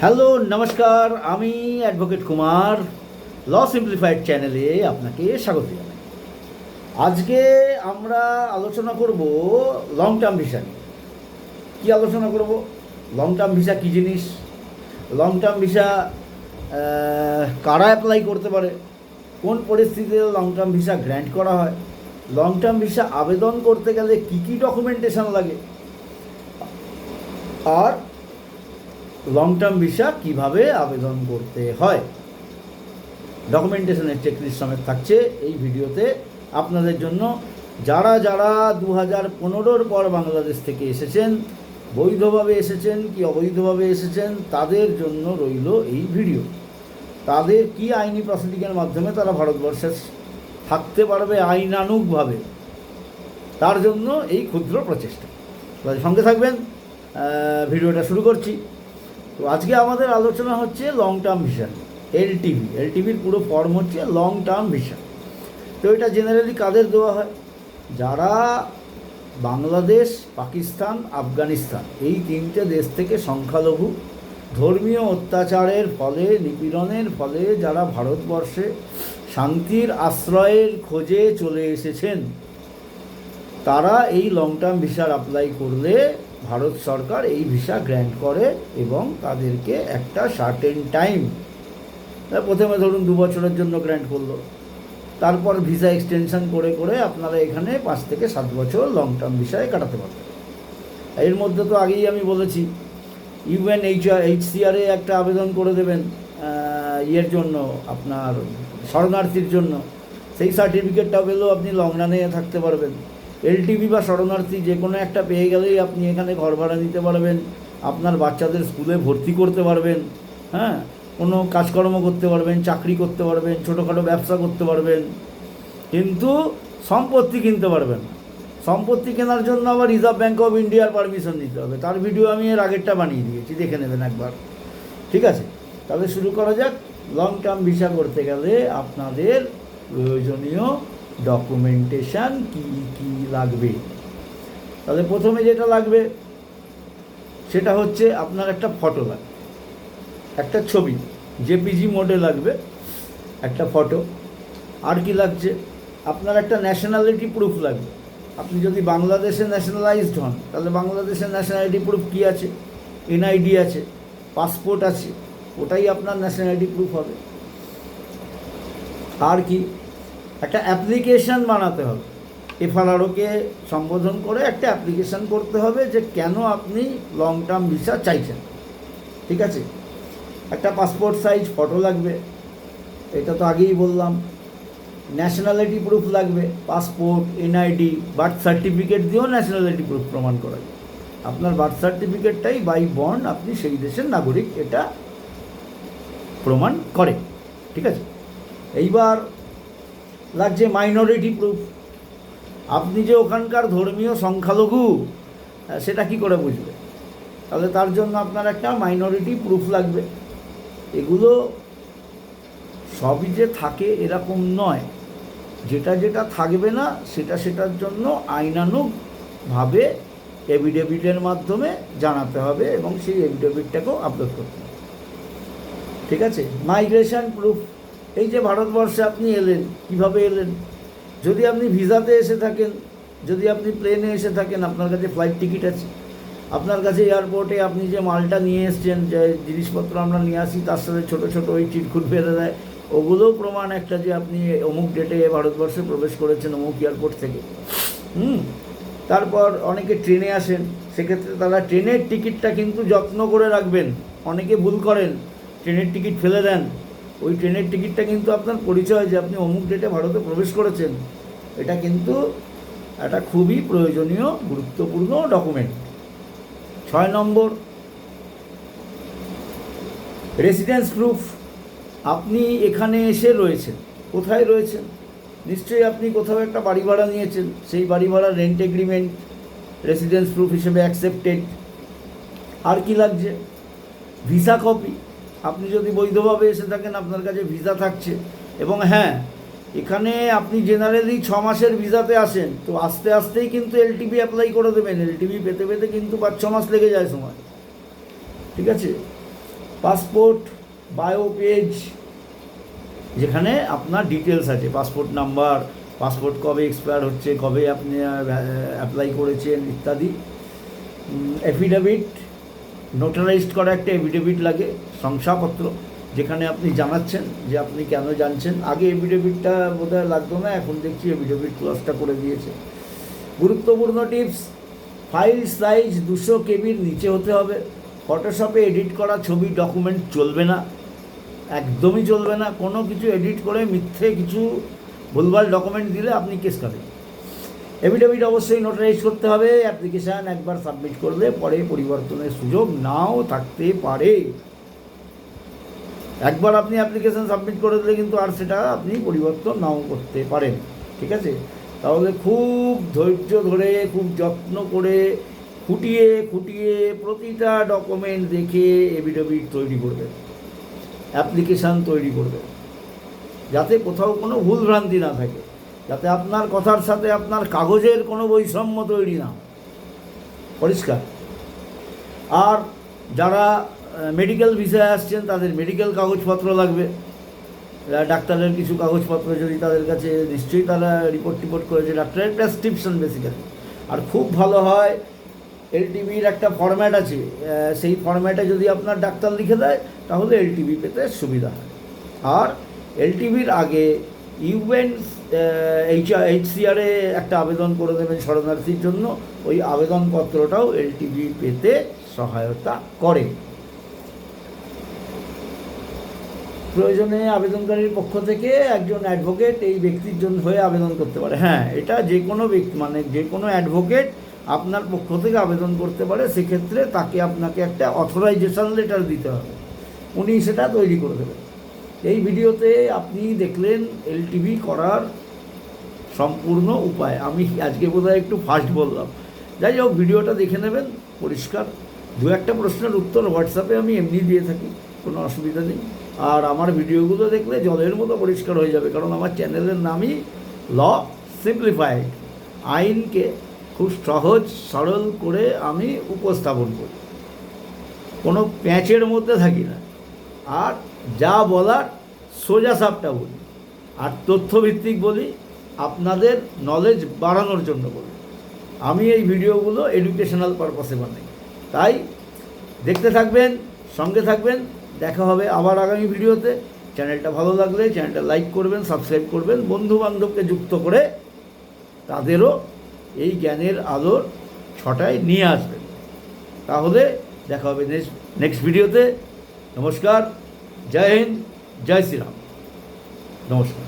Hello, নমস্কার, আমি advocate Kumar, ল simplified চ্যানেলে আপনাকে স্বাগত জানাই। আজকে আমরা আলোচনা করব লং টার্ম ভিসা নিয়ে। কী আলোচনা করব? লং টার্ম ভিসা কী জিনিস? লং টার্ম ভিসা কারা অ্যাপ্লাই করতে পারে? কোন পরিস্থিতিতে লং টার্ম ভিসা গ্র্যান্ট করা হয়? লং টার্ম ভিসা আবেদন করতে গেলে কী কী ডকুমেন্টেশন লাগে? আর লং টার্ম ভিসা কীভাবে আবেদন করতে হয়? ডকুমেন্টেশনের চেকলিস্ট সমেত থাকছে এই ভিডিওতে। আপনাদের জন্য যারা যারা দু হাজার পনেরোর পর বাংলাদেশ থেকে এসেছেন, বৈধভাবে এসেছেন কি অবৈধভাবে এসেছেন, তাদের জন্য রইল এই ভিডিও। তাদের কি আইনি প্রসিডিংয়ের মাধ্যমে তারা ভারতবর্ষে থাকতে পারবে আইনানুগভাবে? তার জন্য এই ক্ষুদ্র প্রচেষ্টা। সঙ্গে থাকবেন। ভিডিওটা শুরু করছি। তো আজকে আমাদের আলোচনা হচ্ছে লং টার্ম ভিসা এলটিভি এলটিভির পুরো ফর্ম হচ্ছে লং টার্ম ভিসা তো এটা জেনারেলি কাদের দেওয়া হয়? যারা বাংলাদেশ, পাকিস্তান, আফগানিস্তান, এই তিনটে দেশ থেকে সংখ্যালঘু, ধর্মীয় অত্যাচারের ফলে, নিপীড়নের ফলে যারা ভারতবর্ষে শান্তির আশ্রয়ের খোঁজে চলে এসেছেন, তারা এই লং টার্ম ভিসার অ্যাপ্লাই করলে ভারত সরকার এই ভিসা গ্র্যান্ট করে এবং তাদেরকে একটা সার্টেন টাইম প্রথমে ধরুন দু বছরের জন্য গ্র্যান্ট করল। তারপর ভিসা এক্সটেনশন করে করে আপনারা এখানে পাঁচ থেকে সাত বছর লং টার্ম ভিসায় কাটাতে পারবেন। এর মধ্যে তো আগেই আমি বলেছি ইউএন এইচ এইচসিআরে একটা আবেদন করে দেবেন ইয়ের জন্য, আপনার শরণার্থীর জন্য। সেই সার্টিফিকেটটা পেলেও আপনি লং রানে থাকতে পারবেন। এলটিভি বা শরণার্থী যে কোনো একটা পেয়ে গেলেই আপনি এখানে ঘর ভাড়া নিতে পারবেন, আপনার বাচ্চাদের স্কুলে ভর্তি করতে পারবেন হ্যাঁ? কোনো কাজকর্ম করতে পারবেন, চাকরি করতে পারবেন, ছোটোখাটো ব্যবসা করতে পারবেন, কিন্তু সম্পত্তি কিনতে পারবেন সম্পত্তি কেনার জন্য আবার রিজার্ভ ব্যাঙ্ক অফ ইন্ডিয়ার পারমিশন নিতে হবে। তার ভিডিও আমি এর আগেরটা বানিয়ে দিয়েছি, দেখে নেবেন একবার। ঠিক আছে? তাহলে শুরু করা যাক। লং টার্ম ভিসা করতে গেলে আপনাদের প্রয়োজনীয় ডকুমেন্টেশন কি কি লাগবে? তাহলে প্রথমে যেটা লাগবে, সেটা হচ্ছে আপনার একটা ফটো লাগবে। একটা ছবি জেপিজি মোডে লাগবে একটা ফটো আর কি লাগছে? আপনার একটা ন্যাশনালিটি প্রুফ লাগবে। আপনি যদি বাংলাদেশে ন্যাশনালাইজড হন, তাহলে বাংলাদেশের ন্যাশনালিটি প্রুফ কী আছে? এনআইডি আছে পাসপোর্ট আছে, ওটাই আপনার ন্যাশনালিটি প্রুফ হবে। আর কি? একটা অ্যাপ্লিকেশন বানাতে হবে। এফআরআরওকে সম্বোধন করে একটা অ্যাপ্লিকেশন করতে হবে যে কেন আপনি লং টার্ম ভিসা চাইছেন। ঠিক আছে? একটা পাসপোর্ট সাইজ ফটো লাগবে, এটা তো আগেই বললাম। ন্যাশনালিটি প্রুফ লাগবে পাসপোর্ট এনআইডি বার্থ সার্টিফিকেট দিয়েও ন্যাশনালিটি প্রুফ প্রমাণ করা যায়। আপনার বার্থ সার্টিফিকেটটাই বাই বন্ড আপনি সেই দেশের নাগরিক এটা প্রমাণ করে। ঠিক আছে? এইবার লাগছে মাইনরিটি প্রুফ আপনি যে ওখানকার ধর্মীয় সংখ্যালঘু আহ, সেটা কি করে বুঝবে? তাহলে তার জন্য আপনার একটা মাইনরিটি প্রুফ লাগবে। এগুলো সবই যে থাকে এরকম নয়। যেটা যেটা থাকবে না সেটা সেটার জন্য আইনানুগভাবে এভিডেভিটের মাধ্যমে জানাতে হবে এবং সেই এভিডেভিটটাকেও আপলোড করতে হবে। ঠিক আছে? মাইগ্রেশন প্রুফ এই যে ভারতবর্ষে আপনি এলেন, কীভাবে এলেন? যদি আপনি ভিসাতে এসে থাকেন, যদি আপনি প্লেনে এসে থাকেন, আপনার কাছে ফ্লাইট টিকিট আছে। আপনার কাছে এয়ারপোর্টে আপনি যে মালটা নিয়ে এসছেন, যে জিনিসপত্র আমরা নিয়ে আসি, তার সাথে ছোটো ছোটো ওই চিটকুট ফেলে দেয়, ওগুলোও প্রমাণ একটা যে আপনি অমুক ডেটে ভারতবর্ষে প্রবেশ করেছেন, অমুক এয়ারপোর্ট থেকে। হুম? তারপর অনেকে ট্রেনে আসেন, সেক্ষেত্রে তারা ট্রেনের টিকিটটা কিন্তু যত্ন করে রাখবেন। অনেকে ভুল করেন, ট্রেনের টিকিট ফেলে দেন। ওই ট্রেনের টিকিটটা কিন্তু আপনার পরিচয় যে আপনি অমুক ডেটে ভারতে প্রবেশ করেছেন। এটা কিন্তু একটা খুবই প্রয়োজনীয়, গুরুত্বপূর্ণ ডকুমেন্ট ছয় নম্বর রেসিডেন্স প্রুফ আপনি এখানে এসে রয়েছেন। কোথায় রয়েছেন? নিশ্চয়ই আপনি কোথাও একটা বাড়ি ভাড়া নিয়েছেন। সেই বাড়ি ভাড়া রেন্ট এগ্রিমেন্ট রেসিডেন্স প্রুফ হিসেবে অ্যাকসেপ্টেড আর কি লাগছে? ভিসা কপি আপনি যদি বৈধভাবে এসে থাকেন, আপনার কাছে ভিসা থাকছে। এবং হ্যাঁ এখানে আপনি জেনারেলি ছ মাসের ভিসাতে আসেন, তো আস্তে আস্তেই কিন্তু এলটিভি অ্যাপ্লাই করে দেবেন। এলটিভি পেতে পেতে কিন্তু পাঁচ ছ মাস লেগে যায় সময়। ঠিক আছে? পাসপোর্ট বায়ো পেজ যেখানে আপনার ডিটেলস আছে। পাসপোর্ট নাম্বার পাসপোর্ট কবে এক্সপায়ার হচ্ছে, কবে আপনি অ্যাপ্লাই করেছেন, ইত্যাদি। এফিডেভিট নোটারাইজড করা একটা এফিডেভিট লাগে, শংসাপত্র, যেখানে আপনি জানাচ্ছেন যে আপনি কেন জানছেন। আগে এফিডেভিটটা বোধহয় লাগতো না, এখন দেখছি এফিডেভিট ক্লাসটা করে দিয়েছে। গুরুত্বপূর্ণ টিপস, ফাইল সাইজ দুশো কেবির নিচে হতে হবে। ফটোশপে এডিট করা ছবি ডকুমেন্ট চলবে না। একদমই চলবে না। কোনো কিছু এডিট করে মিথ্যে কিছু ভুলভাল ডকুমেন্ট দিলে আপনি কেস খাবেন। এফিডেভিট অবশ্যই নোটারাইজ করতে হবে অ্যাপ্লিকেশান একবার সাবমিট করলে পরে পরিবর্তনের সুযোগ নাও থাকতে পারে। একবার আপনি অ্যাপ্লিকেশান সাবমিট করে দিলে কিন্তু আর সেটা আপনি পরিবর্তন নাও করতে পারেন, ঠিক আছে? তাহলে খুব ধৈর্য ধরে, খুব যত্ন করে, খুঁটিয়ে খুঁটিয়ে প্রতিটা ডকুমেন্ট দেখে এফিডেভিট তৈরি করবেন অ্যাপ্লিকেশান তৈরি করবেন, যাতে কোথাও কোনো ভুলভ্রান্তি না থাকে। যাতে আপনার কথার সাথে আপনার কাগজের কোনো বৈষম্য তৈরি না পরিষ্কার। আর যারা মেডিকেল ভিসায় আসছেন, তাদের মেডিকেল কাগজপত্র লাগবে। ডাক্তারের কিছু কাগজপত্র যদি তাদের কাছে, নিশ্চয়ই তারা রিপোর্ট টিপোর্ট করেছে। ডাক্তারের প্রেসক্রিপশন বেসিক্যালি আর খুব ভালো হয় এলটিভির একটা ফরম্যাট আছে। সেই ফরম্যাটে যদি আপনার ডাক্তার লিখে দেয়, তাহলে এলটিভি পেতে সুবিধা হয়। আর এলটিভির আগে ইউএন এইচ এইচসিআরে একটা আবেদন করে দেবেন শরণার্থীর জন্য। ওই আবেদনপত্রটাও এলটিভি পেতে সহায়তা করে। প্রয়োজনে আবেদনকারীর পক্ষ থেকে একজন অ্যাডভোকেট এই ব্যক্তির জন্য হয়ে আবেদন করতে পারে। হ্যাঁ এটা যে কোনো ব্যক্তি মানে যে কোনো অ্যাডভোকেট আপনার পক্ষ থেকে আবেদন করতে পারে। সেক্ষেত্রে তাকে আপনাকে একটা অথরাইজেশন লেটার দিতে হবে। উনি সেটা তৈরি করে দেবেন। এই ভিডিওতে আপনি দেখলেন এলটিভি করার সম্পূর্ণ উপায়। আমি আজকে বোধহয় একটু ফাস্ট বললাম। যাই হোক, ভিডিওটা দেখে নেবেন, পরিষ্কার। দু একটা প্রশ্নের উত্তর হোয়াটসঅ্যাপে আমি এমনি দিয়ে থাকি, কোনো অসুবিধা নেই। আর আমার ভিডিওগুলো দেখলে জলের মতো পরিষ্কার হয়ে যাবে, কারণ আমার চ্যানেলের নামই ল সিম্পলিফাইড। আইনকে খুব সহজ, সরল করে আমি উপস্থাপন করি। কোনো প্যাঁচের মধ্যে থাকি না। আর যা বলার সোজা সাপটা বলি। আর তথ্যভিত্তিক বলি, আপনাদের নলেজ বাড়ানোর জন্য বলি। আমি এই ভিডিওগুলো এডুকেশনাল পারপাসে বানাই। তাই দেখতে থাকবেন, সঙ্গে থাকবেন, দেখা হবে আবার আগামী ভিডিওতে। চ্যানেলটা ভালো লাগলে চ্যানেলটা লাইক করবেন সাবস্ক্রাইব করবেন বন্ধু বান্ধবকে যুক্ত করে তাদেরও এই জ্ঞানের আলোর ছটায় নিয়ে আসবেন। তাহলে দেখা হবে নেক্সট নেক্সট ভিডিওতে। নমস্কার। জয় হিন্দ জয় শ্রীরাম। নমস্কার।